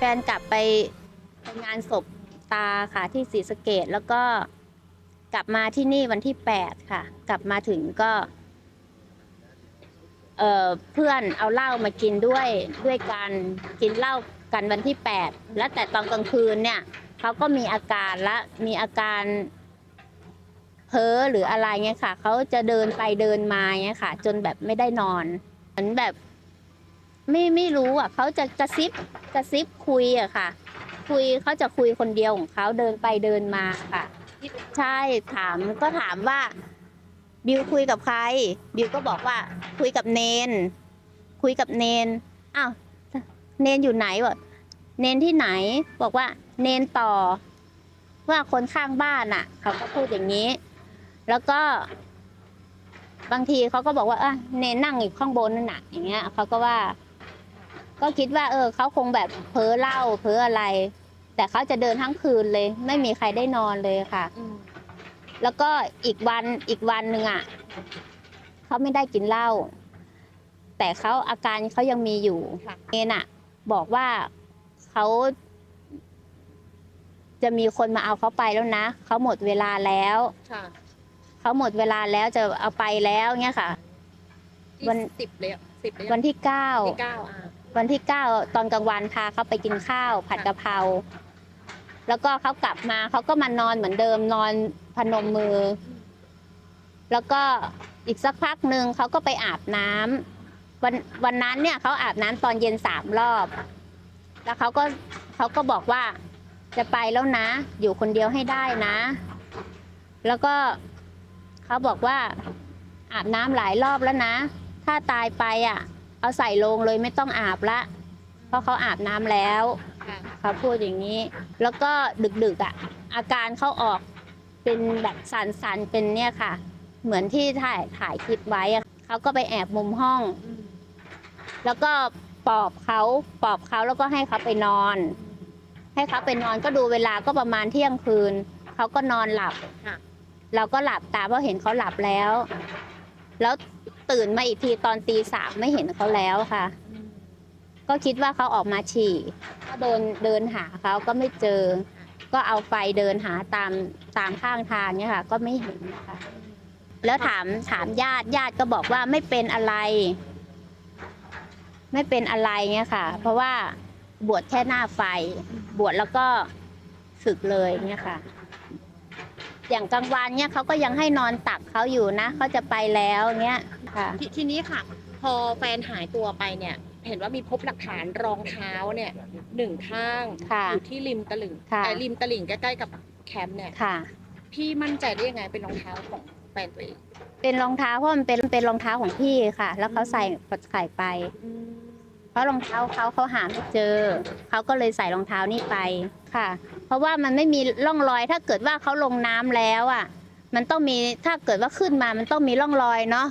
แฟนกลับไปไปงานศพตาค่ะที่ศรีสะเกดแล้วก็กลับมาที่นี่วันที่แปดค่ะ กลับมาถึงก็ เอ่อเพื่อนเอาเหล้ามากินด้วยด้วยกันกินเหล้ากันวันที่แปดแล้วแต่ตอนกลางคืนเนี่ยเขาก็มีอาการละมีอาการเพ้อหรืออะไรเงี้ยค่ะเขาจะเดินไปเดินมาเงี้ยค่ะ จนแบบไม่ได้นอนเหมือนแบบ ไม่ไม่รู้อะเขาจะกระซิบกระซิบคุยอะค่ะ คุยเขาจะคุยคนเดียวของเขาเดินไปเดินมาค่ะ ใช่ถามก็ถามว่า บิวคุยกับใคร บิวก็บอกว่า คุยกับเนน คุยกับเนนอ้าวเนนอยู่ไหนบอกเนนที่ไหน บอกว่า เนนต่อ ว่าคนข้างบ้านอะ เขาก็พูดอย่างนี้ แล้วก็บางทีเขาก็บอกว่าเอะเนนนั่งอยู่ข้างบนนั่นน่ะอย่างเงี้ยเขาก็ว่า ก็คิดว่า เออเขาคงแบบเพ้อเหล้าเพ้ออะไร แต่เขาจะเดินทั้งคืนเลย ไม่มีใครได้นอนเลยค่ะ แล้วก็อีกวันอีกวันหนึ่งอะเขาไม่ได้กินเหล้าแต่เขาอาการเขายังมีอยู่ค่ะเนนอะ บอกว่าเขาจะมีคนมาเอาเขาไปแล้วนะเขาหมดเวลาแล้วค่ะเขาหมดเวลาแล้วจะเอาไปแล้วเนี่ยค่ะ วัวันนสิบเลยอะสิบเลยอะวันที่เก้าที่เก้าอะ วันที่เก้าตอนกลางวันพาเขาไปกินข้าวผัดกะเพราแล้วก็เขากลับมาเขาก็มานอนเหมือนเดิมนอนพนมมือ แล้วก็อีกสักพักหนึ่งเขาก็ไปอาบน้ำวันวันนั้นเนี่ยเขาอาบน้ำตอนเย็นสามรอบ แล้วเขาก็เขาก็บอกว่าจะไปแล้วนะ อยู่คนเดียวให้ได้นะ แล้วก็เขาบอกว่าอาบน้ำหลายรอบแล้วนะ ถ้าตายไปอะ เอาใส่โลงเลยไม่ต้องอาบละ เพราะเขาอาบน้ำแล้วค่ะเขาพูดอย่างนี้ แล้วก็ดึกๆอะ อาการเขาออกเป็นแบบสันๆเป็นเนี่ยค่ะ เหมือนที่ถ่ายถ่ายคลิปไว้อะเขาก็ไปแอบมุมห้อง แล้วก็ปลอบเขาปลอบเขาแล้วก็ให้เขาไปนอน ให้เขาไปนอนก็ดูเวลาก็ประมาณเที่ยงคืนเขาก็นอนหลับค่ะเราก็หลับตาเพราะเห็นเขาหลับแล้ว แล้ว ตื่นมาอีกทีตอนตีสามไม่เห็นเขาแล้วค่ะ ก็คิดว่าเขาออกมาฉี่ก็เดินเดินหาเขาก็ไม่เจอ ก็เอาไฟเดินหาตามตามข้างทางเนี่ยค่ะ ก็ไม่เห็นนะคะแล้วถามถามญาติญาติก็บอกว่าไม่เป็นอะไร ไม่เป็นอะไรเนี่ยค่ะ เพราะว่าบวชแค่หน้าไฟ บวชแล้วก็ศึกเลยเนี่ยค่ะ อย่างกลางวันเนี่ยเขาก็ยังให้นอนตักเขาอยู่นะเขาจะไปแล้วเนี่ย ค่ะททีนี้ค่ะ พอแฟนหายตัวไปเนี่ย เห็นว่ามีพบหลักฐานรองเท้าเนี่ยหนึ่งข้างค่ะอยู่ที่ริมตลิ่งค่ะไอ้ริมตลิ่งใกล้ๆกับแคมป์เนี่ยค่ะ พี่มั่นใจได้ยังไงเป็นรองเท้าของแฟนตัวเองเป็นรองเท้าเพราะมันเป็นเป็นรองเท้าของพี่ค่ะ แล้วเขาใส่ใส่ไป เพราะรองเท้าเขาเขาหาไม่เจอเขาก็เลยใส่รองเท้านี่ไปค่ะ เพราะว่ามันไม่มีร่องรอยถ้าเกิดว่าเขาลงน้ำแล้วอะ มันต้องมีถ้าเกิดว่าขึ้นมามันต้องมีร่องรอยเนาะ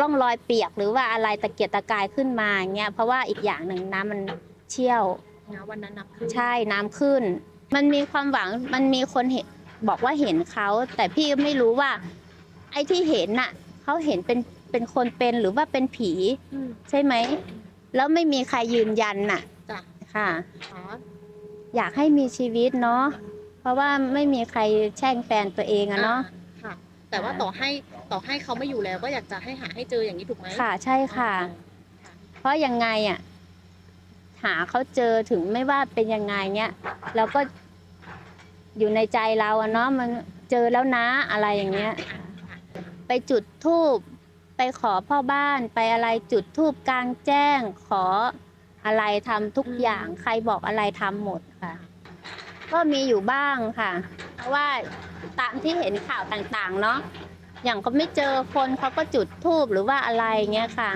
ร่องรอยเปียกหรือว่าอะไรตะเกียกตะกายขึ้นมาอย่างเงี้ยเพราะว่าอีกอย่างหนึ่งน้ำมันเชี่ยวนะวันนั้นนับขึ้นใช่น้ำขึ้น มันมีความหวังมันมีคนเห็นบอกว่าเห็นเขาแต่พี่ก็ไม่รู้ว่า ไอ้ที่เห็นน่ะเขาเห็นเป็นเป็นคนเป็นหรือว่าเป็นผี อืม ใช่ไหม แล้วไม่มีใครยืนยันน่ะจ้ะ ค่ะ อ๋ออยากให้มีชีวิตเนาะ เพราะว่าไม่มีใครแช่งแฟนตัวเองอะเนาะค่ะ แต่ว่าต่อให้ ต่อให้เขาไม่อยู่แล้ว ก็อยากจะให้หาให้เจออย่างนี้ถูกไหมค่ะใช่ค่ะ เพราะยังไงอะหาเขาเจอถึงไม่ว่าเป็นยังไงเนี้ยเราก็อยู่ในใจเราอะเนาะมันเจอแล้วนะอะไรอย่างเงี้ย ไปจุดธูปไปขอพ่อบ้านไปอะไรจุดธูปกลางแจ้ง ขออะไรทำทุกอย่างใครบอกอะไรทำหมดค่ะ ก็มีอยู่บ้างค่ะ เพราะว่าตามที่เห็นข่าวต่างๆ เนาะ อย่างก็ไม่เจอคนเขาก็จุดธูปหรือว่าอะไรเงี้ยค่ะ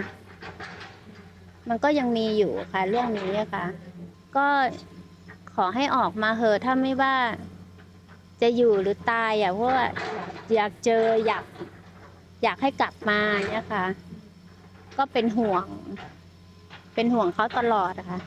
มันก็ยังมีอยู่ค่ะเรื่องนี้ค่ะ ก็ขอให้ออกมาเหอะถ้าไม่ว่าจะอยู่หรือตายอะเพราะว่าอยากเจออยากอยากให้กลับมาเนี่ยค่ะ ก็เป็นห่วง เป็นห่วงเขาตลอดอะค่ะ